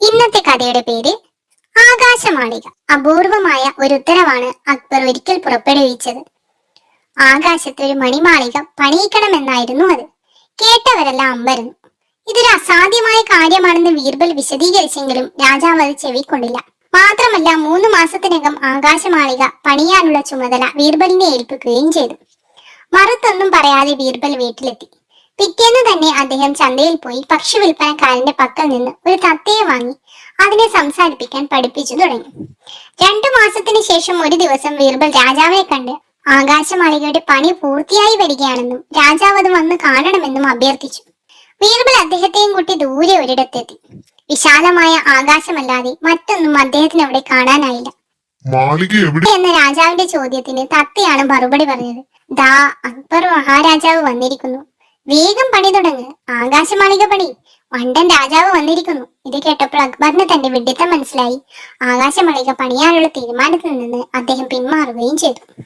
ഇന്നത്തെ കഥയുടെ പേര് ആകാശമാളിക. അപൂർവമായ ഒരു ഉത്തരവാണ് അക്ബർ ഒരിക്കൽ പുറപ്പെടുവിച്ചത്. ആകാശത്ത് ഒരു മണിമാളിക പണിയിക്കണമെന്നായിരുന്നു അത്. കേട്ടവരെല്ലാം അമ്പരുന്നു. ഇതൊരു അസാധ്യമായ കാര്യമാണെന്ന് വീർബൽ വിശദീകരിച്ചെങ്കിലും രാജാവ് അത് ചെവിക്കൊണ്ടില്ല. മാത്രമല്ല മൂന്ന് മാസത്തിനകം ആകാശമാളിക പണിയാനുള്ള ചുമതല വീർബലിനെ ഏൽപ്പിക്കുകയും ചെയ്തു. മറുത്തൊന്നും പറയാതെ വീർബൽ വീട്ടിലെത്തി. പിറ്റേന്ന് തന്നെ അദ്ദേഹം ചന്തയിൽ പോയി പക്ഷി വിൽപ്പനക്കാരന്റെ പക്കൽ നിന്ന് ഒരു തത്തയെ വാങ്ങി അതിനെ സംസാരിപ്പിക്കാൻ പഠിപ്പിച്ചു തുടങ്ങി. രണ്ടു മാസത്തിന് ശേഷം ഒരു ദിവസം ബീർബൽ രാജാവിനെ കണ്ട് ആകാശമാളികയുടെ പണി പൂർത്തിയായി വരികയാണെന്നും രാജാവ് അത് വന്ന് കാണണമെന്നും അഭ്യർത്ഥിച്ചു. ബീർബൽ അദ്ദേഹത്തെയും കൂട്ടി ദൂരെ ഒരിടത്തെത്തി. വിശാലമായ ആകാശമല്ലാതെ മറ്റൊന്നും അദ്ദേഹത്തിന് അവിടെ കാണാനായില്ല. എന്ന രാജാവിന്റെ ചോദ്യത്തിന് തത്തയാണ് മറുപടി പറഞ്ഞത്. ദാ അക്ബർ മഹാരാജാവ് വന്നിരിക്കുന്നു. വേഗം പണി തുടങ്ങ്. ആകാശമാളിക പണി. വണ്ടൻ രാജാവ് വന്നിരിക്കുന്നു. ഇത് കേട്ടപ്പോൾ അക്ബറിന് തന്റെ വിഡിത്തം മനസ്സിലായി. ആകാശമാളിക പണിയാനുള്ള തീരുമാനത്തിൽ നിന്ന് അദ്ദേഹം പിന്മാറുകയും ചെയ്തു.